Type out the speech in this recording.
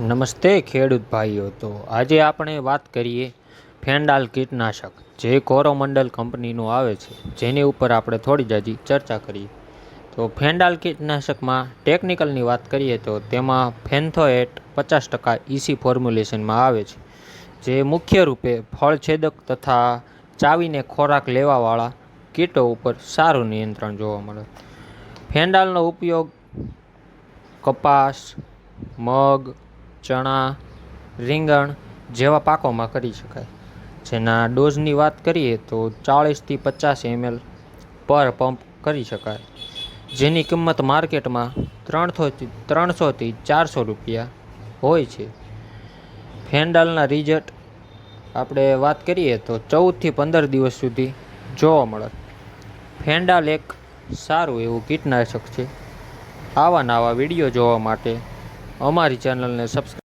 નમસ્તે ખેડૂત ભાઈઓ. તો આજે આપણે વાત કરીએ ફેન્ડાલ કીટનાશક, જે કોરોમંડલ કંપનીનું આવે છે. જેની ઉપર આપણે થોડી જાજી ચર્ચા કરીએ. તો ફેન્ડાલ કીટનાશકમાં ટેકનિકલની વાત કરીએ તો તેમાં ફેન્થોએટ પચાસ ટકા ઇસી ફોર્મ્યુલેશનમાં આવે છે. જે મુખ્ય રૂપે ફળછેદક તથા ચાવીને ખોરાક લેવાવાળા કીટો ઉપર સારું નિયંત્રણ જોવા મળે. ફેન્ડાલનો ઉપયોગ કપાસ, મગ ચણા, રીંગણ જેવા પાકોમાં કરી શકાય. જેના ડોઝની વાત કરીએ તો ચાળીસથી પચાસ એમએલ પર પંપ કરી શકાય. જેની કિંમત માર્કેટમાં ત્રણસોથી ત્રણસોથી ચારસો રૂપિયા હોય છે. ફેન્ડાલના રિઝલ્ટ આપણે વાત કરીએ તો ચૌદથી પંદર દિવસ સુધી જોવા મળે. ફેન્ડાલ એક સારું એવું કીટનાશક છે. આવા નવા વીડિયો જોવા માટે અમારી ચેનલને સબસ્ક્રાઈબ